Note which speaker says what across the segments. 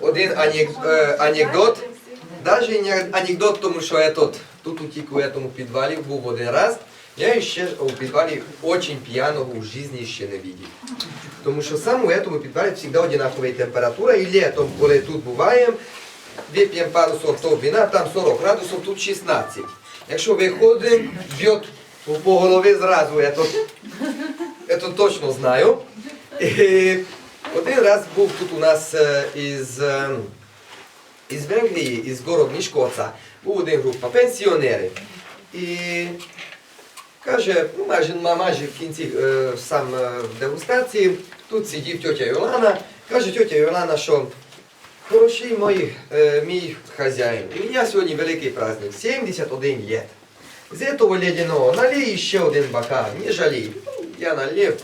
Speaker 1: один е, анекдот. Навіть не анекдот, тому що я тут, тут утік у цьому підвалі, був один раз. Я ще у підвалі дуже п'яного в житті ще не бачив. Тому що саме у цьому підвалі завжди одинакова температура, і літом, коли тут буваємо, вип'ємо пару сортів вина, там 40 градусів, тут 16. Якщо виходимо, б'є по голові зразу, я то, я то точно знаю. І один раз був тут у нас е, із, е, із Венгрії, із город Мішкоца, був один група пенсіонери. І каже, ну майже, майже в кінці е, сам в дегустації, тут сидів тьотя Йолана, каже тьотя Йолана, що хороший мій, мій хазяїн, у мене сьогодні великий праздник, 71 лет. З цього ледяного налій ще один бокал, не жалій. Ну, Я налив,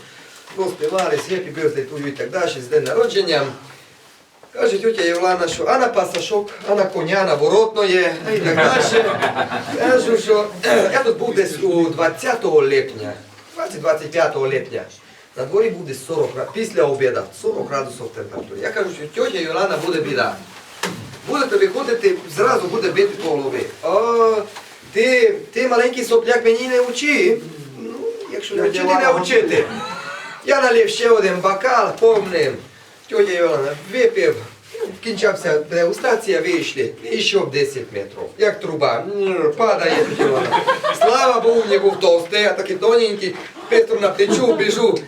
Speaker 1: розпивались, happy birthday to you і так далі, з день народження. Каже тетя Євлана, що а на пасашок, а на коня, на воротноє, і так далі. Кажу, що я тут був десь у 20 липня, 20-25 липня. На дворі буде 40 градусів, після обіду 40 градусів температури. Я кажу, що тетя Євлана буде біда. Будете виходити, зразу буде бити по голові. О, ти, ти маленький сопляк мені не учи. Ну, якщо не вчити, не вчити. Я налив ще один бокал повним. Тьотя Івана випив, ну, кінчався дегустація, вийшли. І ще в 10 метрів. Як труба. Падає Івана. Слава Богу, не був товстий, а такий тоненький. Петру на плечу біжу.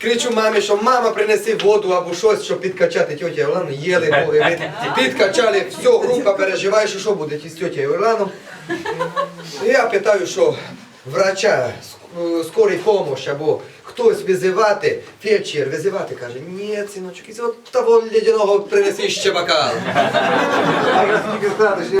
Speaker 1: Кричу мамі, що мама принеси воду або щось, щоб підкачати тьотя Івану. Їли боги, підкачали, все, група переживає, що що буде з тьотя Іваном. Я питаю, що врача, ск- скорий помощь або хтось визивати, фельдшер визивати, каже, ні, синочок, із от того ледяного принеси ще бокал.